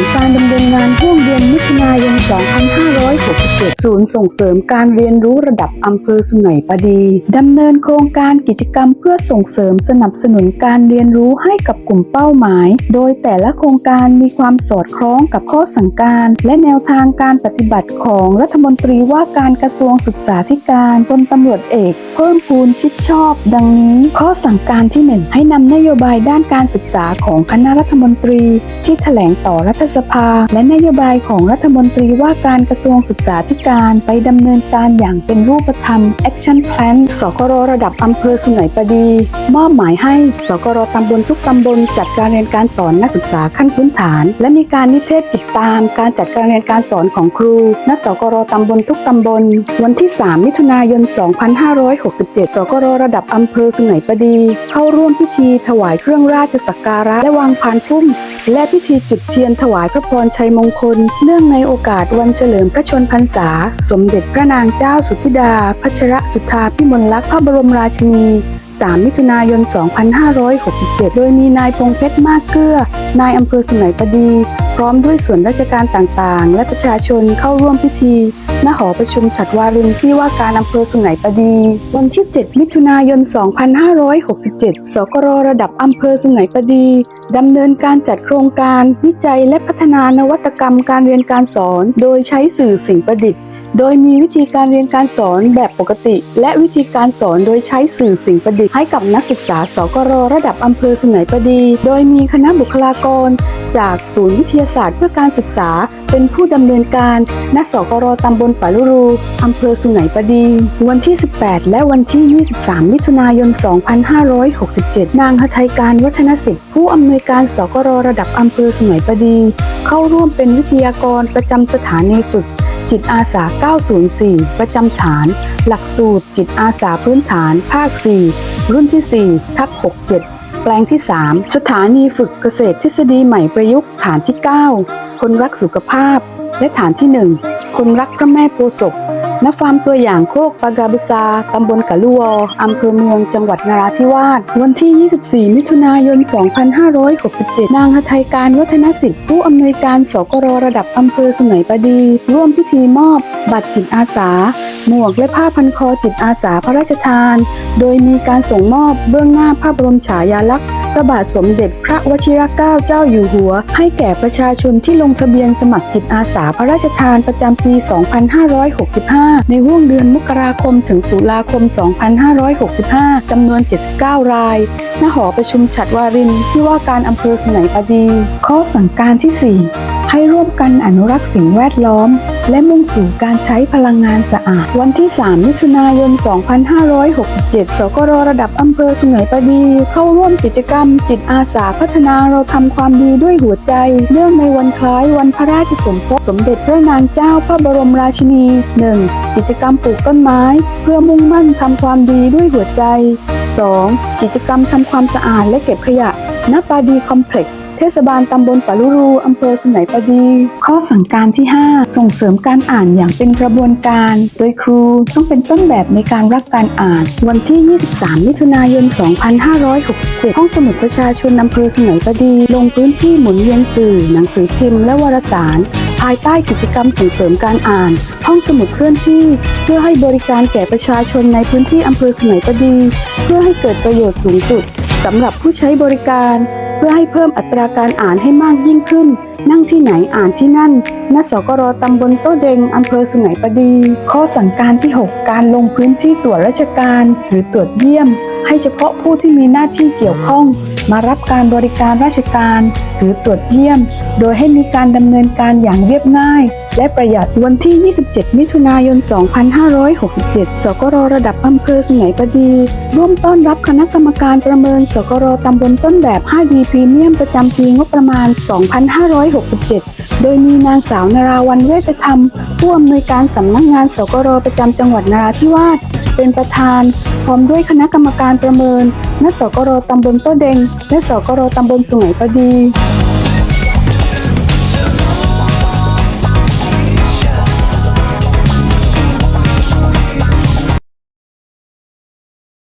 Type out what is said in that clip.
ลการดำเนินงานห่ 2567 ศูนย์ส่งเสริมการเรียนรู้ระดับอำเภอสุไหงปดีดำเนินโครงการกิจกรรมเพื่อส่งเสริมสนับสนุนการเรียนรู้ให้กับกลุ่มเป้าหมาย โดยแต่ละโครงการมีความสอดคล้องกับข้อสั่งการ และแนวทางการปฏิบัติของรัฐมนตรีว่าการกระทรวงศึกษาธิการพลตำรวจเอก เพิ่มพูนชิดชอบ ดังนี้ ข้อสั่งการที่ 1 ให้นำนโยบายด้านการศึกษาของคณะรัฐมนตรี ที่แถลงต่อรัฐสภา และนโยบายของรัฐมนตรีว่าการกระทรวงศึกษาธิการไปดำเนินการอย่างเป็นรูปธรรม Action Plan สกรระดับอำเภอสุไหงปดี มอบหมายให้สกรตำบลทุกตำบลจัดการเรียนการสอนนักศึกษาขั้นพื้นฐาน และมีการนิเทศติดตามการจัดการเรียนการสอนของครูณสกรตำบลทุกตำบล วันที่ 3 มิถุนายน 2567 สกรระดับอำเภอสุไหงปดี เข้าร่วมพิธีถวายเครื่องราชสักการะและวางพานพุ่ม และพิธีจุดเทียนถวายพระพรชัยมงคล เนื่องในโอกาสวันเฉลิมพระชนพรรษา สมเด็จพระนางเจ้าสุทธิดา พัชรสุธาพิมลลักษณ์พระบรมราชินี 3 มิถุนายน 2567 โดยมีนายพงเพชรมากเกื้อ นายอำเภอสุไหนปดี พร้อมด้วยส่วนราชการต่างๆ และประชาชนเข้าร่วมพิธี ณหอประชุมฉัดวารินที่ว่าการอำเภอสุไหงปดี วันที่ 7 มิถุนายน 2567 สกรระดับอำเภอสุไหงปดีดำเนินการจัดโครงการวิจัยและพัฒนานวัตกรรมการเรียนการสอน โดยใช้สื่อสิ่งประดิษฐ์ โดยมีวิธีการเรียนการสอนแบบปกติ และวิธีการสอนโดยใช้สื่อสิ่งประดิษฐ์ให้กับนักศึกษาสกรระดับอำเภอสุไหงปดี โดยมีคณะบุคลากร จากศูนย์วิทยาศาสตร์เพื่อการศึกษา เป็นผู้ดำเนินการณสกรตำบลป่าลุรูอำเภอสุไหงปดี วันที่ 18 และวันที่ 23 มิถุนายน 2567 นางหทัยการวัฒนสิทธิ์ผู้อำนวยการสกรระดับอำเภอสุไหงปดี เข้าร่วมเป็นวิทยากรประจำสถานีฝึก จิตอาสา 904 ประจำฐาน หลักสูตร จิตอาสาพื้นฐาน ภาค 4 รุ่นที่ 4 ทับ 67 แปลงที่ 3 สถานีฝึกเกษตรทฤษฎีใหม่ประยุกต์ฐานที่ 9 คนรักสุขภาพ และฐานที่ 1 คนรักพระแม่โพธิ์ศพ ณฟาร์มตัวอย่างโคกปากาบุซา ตำบลกะลุวออำเภอเมือง จังหวัดนราธิวาส วันที่ 24 มิถุนายน 2567 นางหทัยการวัฒนสิทธิ์ ผู้อำนวยการสกรระดับอำเภอสุไหงปดี ร่วมพิธีมอบ บัตรจิตอาสา หมวกและผ้าพันคอจิตอาสาพระราชทาน โดยมีการส่งมอบเบื้องหน้าพระบรมฉายาลักษณ์ พระบาทสมเด็จพระวชิรเกล้าเจ้าอยู่หัว ให้แก่ประชาชนที่ลงทะเบียนสมัครจิตอาสาพระราชทานประจำปี 2565 ในห่วงเดือนมกราคมถึงตุลาคม 2565 จำนวน 79 ราย ณ หอประชุมฉัดวารินที่ว่าการอำเภอสนัยปดี ข้อสั่งการที่ 4 ให้ร่วมกันอนุรักษ์สิ่งแวดล้อม และมุ่งสู่การใช้พลังงานสะอาด วันที่ 3 มิถุนายน 2567 สกรระดับอำเภอสุไหงปดี เข้าร่วมกิจกรรม จิตอาสาพัฒนาเราทำความดีด้วยหัวใจ เนื่องในวันคล้ายวันพระราชสมภพสมเด็จพระนางเจ้าพระบรมราชินี 1. กิจกรรมปลูกต้นไม้ เพื่อมุ่งมั่นทำความดีด้วยหัวใจ 2. กิจกรรมทำความสะอาดและเก็บขยะณปาดีคอมเพล็กซ์ ศบาลตำบลปะลุรูอำเภอสุไหงปดี ข้อสั่งการที่ 5 ส่งเสริมการอ่านอย่างเป็นกระบวนการ โดยครูต้องเป็นต้นแบบในการรักการอ่าน วันที่ 23 มิถุนายน 2567 ห้องสมุดประชาชนอำเภอสุไหงปดี ลงพื้นที่หมุนเวียนสื่อ หนังสือพิมพ์ และวารสาร ภายใต้กิจกรรมส่งเสริมการอ่าน ห้องสมุดเคลื่อนที่ เพื่อให้บริการแก่ประชาชนในพื้นที่อำเภอสุไหงปดี เพื่อให้เกิดประโยชน์สูงสุดสำหรับผู้ใช้บริการ เพื่อให้เพิ่มอัตราการอ่านให้มากยิ่งขึ้น นั่งที่ไหนอ่านที่นั่น ณ สกรตำบลโต้เดงอำเภอสุไหงปดี ข้อสั่งการที่ 6 การลงพื้นที่ตรวจราชการ หรือตรวจเยี่ยม ให้เฉพาะผู้ที่มีหน้าที่เกี่ยวข้อง มารับการบริการราชการ หรือตรวจเยี่ยม โดยให้มีการดำเนินการอย่างเรียบง่าย และประหยัดวันที่ 27 มิถุนายน 2567 สกรระดับอำเภอสุไหงปดี ร่วมต้อนรับคณะกรรมการประเมิน สกรตำบลต้นแบบ 5D พรีเมียมประจำปีงบประมาณ 2567 โดยมีนางสาวนราวันเวชธรรม ผู้อำนวยการสำนักงานสกรประจำจังหวัดนราธิวาส เป็นประธาน พร้อมด้วยคณะกรรมการประเมินณสกรตำบลโต้เดงและสกรตำบลสุไหงปดี